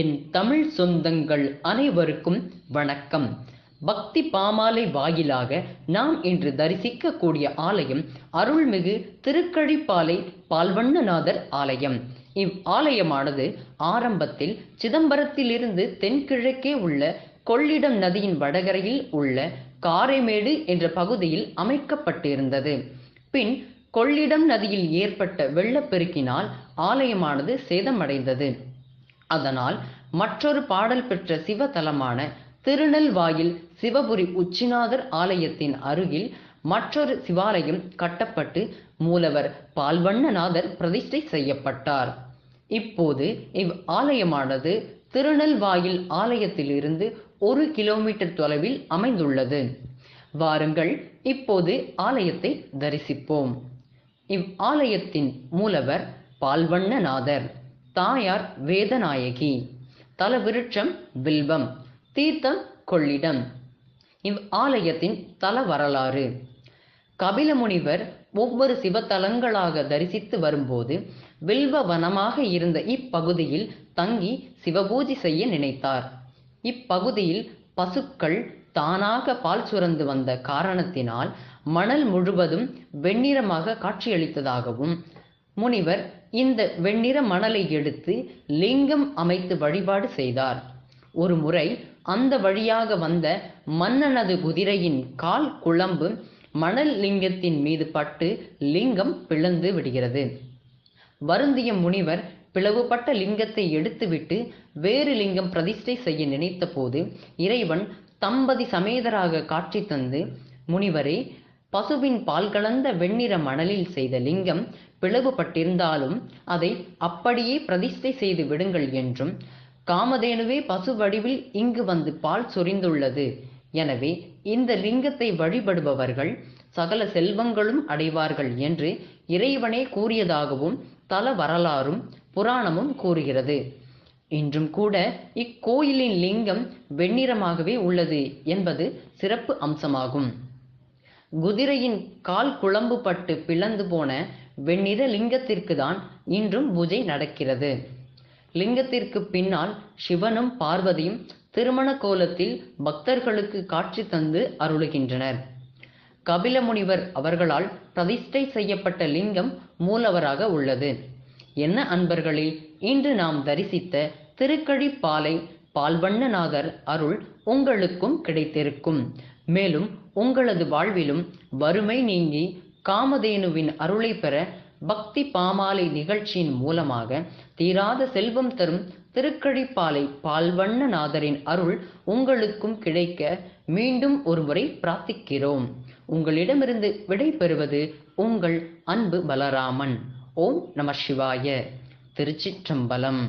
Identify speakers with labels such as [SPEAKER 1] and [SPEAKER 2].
[SPEAKER 1] என் தமிழ் சொந்தங்கள் அனைவருக்கும் வணக்கம். பக்தி பாமாலை வாயிலாக நாம் இன்று தரிசிக்கக்கூடிய ஆலயம் அருள்மிகு திருக்கழிப்பாலை பால்வண்ணநாதர் ஆலயம். இவ் ஆலயமானது ஆரம்பத்தில் சிதம்பரத்திலிருந்து தென்கிழக்கே உள்ள கொள்ளிடம் நதியின் வடகரையில் உள்ள காரைமேடு என்ற பகுதியில் அமைக்கப்பட்டிருந்தது. பின் கொள்ளிடம் நதியில் ஏற்பட்ட வெள்ளப்பெருக்கினால் ஆலயமானது சேதமடைந்தது. அதனால் மற்றொரு பாடல் பெற்ற சிவத்தலமான திருநெல்வாயில் சிவபுரி உச்சிநாதர் ஆலயத்தின் அருகில் மற்றொரு சிவாலயம் கட்டப்பட்டு மூலவர் பால்வண்ணநாதர் பிரதிஷ்டை செய்யப்பட்டார். இப்போது இவ் ஆலயமானது திருநெல்வாயில் ஆலயத்திலிருந்து ஒரு கிலோமீட்டர் தொலைவில் அமைந்துள்ளது. வாருங்கள் இப்போது ஆலயத்தை தரிசிப்போம். இவ் ஆலயத்தின் மூலவர் பால்வண்ணநாதர். தாயார் வேதநாயகி. தலவிருட்சம் வில்வம் தீர்த்தம் கொள்ளிடம். இவ் ஆலயத்தின் தல வரலாறு. கபில முனிவர் ஒவ்வொரு சிவத்தலங்களாக தரிசித்து வரும்போது வில்வ வனமாக இருந்த இப்பகுதியில் தங்கி சிவபூஜை செய்ய நினைத்தார். இப்பகுதியில் பசுக்கள் தானாக பால் சுரந்து வந்த காரணத்தினால் மணல் முழுவதும் வெண்ணிறமாக காட்சியளித்ததாகவும் முனிவர் இந்த வெண்ணிற மணலை எடுத்து லிங்கம் அமைத்து வழிபாடு செய்தார். ஒரு முறை அந்த வழியாக வந்த மன்னனது குதிரையின் கால் குழம்பு மணல் லிங்கத்தின் மீது பட்டு லிங்கம் பிளந்து விடுகிறது. வருந்திய முனிவர் பிளவுபட்ட லிங்கத்தை எடுத்துவிட்டு வேறு லிங்கம் பிரதிஷ்டை செய்ய நினைத்தபோது இறைவன் தம்பதி சமேதராக காட்சி தந்து முனிவரே பசுவின் பால் கலந்த வெண்ணிற மணலில் செய்த லிங்கம் பிளவுபட்டிருந்தாலும் அதை அப்படியே பிரதிஷ்டை செய்து விடுங்கள் என்றும் காமதேனுவே பசு வடிவில் இங்கு வந்து பால் சொரிந்துள்ளது. எனவே இந்த லிங்கத்தை வழிபடுபவர்கள் சகல செல்வங்களும் அடைவார்கள் என்று இறைவனே கூறியதாகவும் தல வரலாறும் புராணமும் கூறுகிறது. இன்றும் கூட இக்கோயிலின் லிங்கம் வெண்ணிறமாகவே உள்ளது என்பது சிறப்பு அம்சமாகும். குதிரையின் கால் குழம்பு பட்டு பிளந்து போன வெண்ணிற லிங்கத்திற்கு தான் இன்றும் பூஜை நடக்கிறது. லிங்கத்திற்கு பின்னால் சிவனும் பார்வதியும் திருமண கோலத்தில் பக்தர்களுக்கு காட்சி தந்து அருளுகின்றனர். கபில முனிவர் அவர்களால் பிரதிஷ்டை செய்யப்பட்ட லிங்கம் மூலவராக உள்ளது. என்ன அன்பர்களில் இன்று நாம் தரிசித்த திருக்கழிப்பாலை பால்வண்ணநாதர் அருள் உங்களுக்கும் கிடைத்திருக்கும். மேலும் உங்களது வாழ்விலும் வறுமை நீங்கி காமதேனுவின் அருளை பெற பக்தி பாமாலை நிகழ்ச்சியின் மூலமாக தீராத செல்வம் தரும் திருக்கழிப்பாலை பால்வண்ணநாதரின் அருள் உங்களுக்கும் கிடைக்க மீண்டும் ஒருமுறை பிரார்த்திக்கிறோம். உங்களிடமிருந்து விடை பெறுவது உங்கள் அன்பு பலராமன். ஓம் நம சிவாய. திருச்சிற்றம்பலம்.